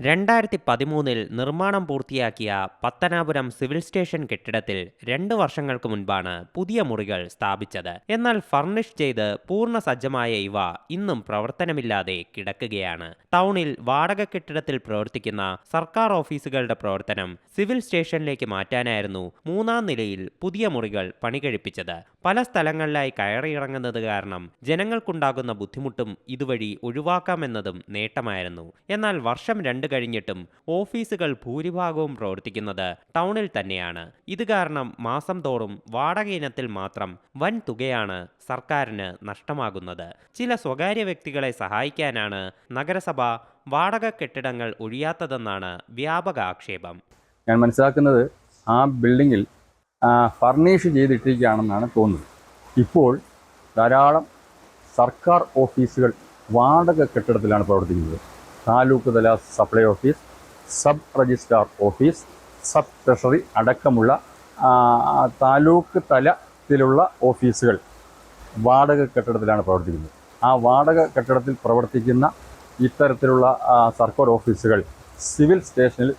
രണ്ടായിരത്തി പതിമൂന്നിൽ നിർമ്മാണം പൂർത്തിയാക്കിയ പത്തനാപുരം സിവിൽ സ്റ്റേഷൻ കെട്ടിടത്തിൽ രണ്ടു വർഷങ്ങൾക്ക് മുൻപാണ് പുതിയ മുറികൾ സ്ഥാപിച്ചത്. എന്നാൽ ഫർണിഷ് ചെയ്ത് പൂർണ സജ്ജമായ ഇവ ഇന്നും പ്രവർത്തനമില്ലാതെ കിടക്കുകയാണ്. ടൗണിൽ വാടക കെട്ടിടത്തിൽ പ്രവർത്തിക്കുന്ന സർക്കാർ ഓഫീസുകളുടെ പ്രവർത്തനം സിവിൽ സ്റ്റേഷനിലേക്ക് മാറ്റാനായിരുന്നു മൂന്നാം നിലയിൽ പുതിയ മുറികൾ പണികഴിപ്പിച്ചത്. പല സ്ഥലങ്ങളിലായി കയറിയിറങ്ങുന്നത് കാരണം ജനങ്ങൾക്കുണ്ടാകുന്ന ബുദ്ധിമുട്ടും ഇതുവഴി ഒഴിവാക്കാമെന്നതും നേട്ടമായിരുന്നു. എന്നാൽ വർഷം രണ്ട് കഴിഞ്ഞിട്ടും ഓഫീസുകൾ ഭൂരിഭാഗവും പ്രവർത്തിക്കുന്നത് ടൗണിൽ തന്നെയാണ്. ഇത് കാരണം മാസം തോറും വാടക ഇനത്തിൽ മാത്രം വൻ തുകയാണ് സർക്കാരിന് നഷ്ടമാകുന്നത്. ചില സ്വകാര്യ വ്യക്തികളെ സഹായിക്കാനാണ് നഗരസഭ വാടക കെട്ടിടങ്ങൾ ഒഴിയാത്തതെന്നാണ് വ്യാപക ആക്ഷേപം. ഞാൻ മനസ്സിലാക്കുന്നത് ആ ബിൽഡിങ്ങിൽ ഫർണിഷ് ചെയ്തിട്ടിരിക്കുകയാണെന്നാണ് തോന്നുന്നത്. ഇപ്പോൾ ധാരാളം സർക്കാർ ഓഫീസുകൾ വാടക കെട്ടിടത്തിലാണ് പ്രവർത്തിക്കുന്നത്. താലൂക്ക് തല supply office sub registrar office sub treasury അടക്കമുള്ള താലൂക്ക് തലത്തിലുള്ള ഓഫീസുകൾ വാടക കെട്ടിടത്തിലാണ് പ്രവർത്തിക്കുന്നത്. ആ വാടക കെട്ടിടത്തിൽ പ്രവർത്തിക്കുന്ന ഇത്തരത്തിലുള്ള സർക്കാർ ഓഫീസുകൾ സിവിൽ സ്റ്റേഷനിൽ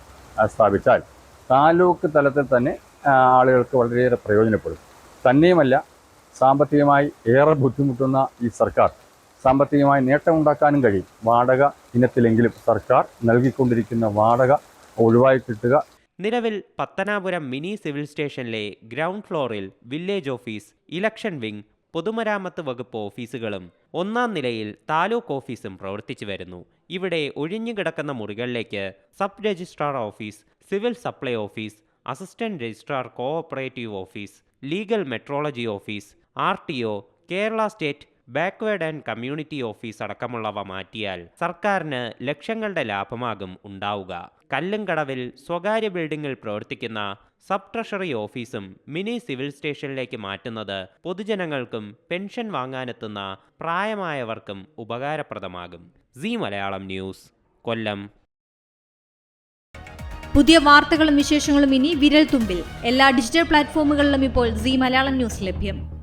സ്ഥാപിച്ചാൽ താലൂക്ക് തലത്തിൽ തന്നെ ആളുകൾക്ക് വളരെയേറെ പ്രയോജനപ്പെടും. തന്നെയുമല്ല സാമ്പത്തികമായി ഏറെ ബുദ്ധിമുട്ടുന്ന ഈ സർക്കാർ സാമ്പത്തികമായി നേട്ടമുണ്ടാക്കാനും കഴിയും. വാടക ഇനത്തിലെങ്കിലും സർക്കാർ നൽകിക്കൊണ്ടിരിക്കുന്ന വാടക ഒഴിവായി കിട്ടുക. നിലവിൽ പത്തനാപുരം മിനി സിവിൽ സ്റ്റേഷനിലെ ഗ്രൗണ്ട് ഫ്ലോറിൽ വില്ലേജ് ഓഫീസ് ഇലക്ഷൻ വിംഗ് പൊതുമരാമത്ത് വകുപ്പ് ഓഫീസുകളും ഒന്നാം നിലയിൽ താലൂക്ക് ഓഫീസും പ്രവർത്തിച്ചു വരുന്നു. ഇവിടെ ഒഴിഞ്ഞുകിടക്കുന്ന മുറികളിലേക്ക് sub registrar office civil supply office assistant registrar cooperative office legal metrology office R Kerala state backward and community office അടക്കമുള്ളവ മാറ്റിയാൽ സർക്കാരിന് ലക്ഷങ്ങളുടെ ലാഭമാകും ഉണ്ടാവുക. കല്ലുംകടവിൽ സ്വകാര്യ ബിൽഡിംഗിൽ പ്രവർത്തിക്കുന്ന സബ് ട്രഷറി ഓഫീസും മിനി സിവിൽ സ്റ്റേഷനിലേക്ക് മാറ്റുന്നത് പൊതുജനങ്ങൾക്കും പെൻഷൻ വാങ്ങാനെത്തുന്ന പ്രായമായവർക്കും ഉപകാരപ്രദമാകും. C Malayalam news Kollam. പുതിയ വാർത്തകളും വിശേഷങ്ങളും ഇനി വിരൽ തുമ്പിൽ എല്ലാ ഡിജിറ്റൽ പ്ലാറ്റ്ഫോമുകളിലും ഇപ്പോൾ സി മലയാളം ന്യൂസ് ലഭ്യം.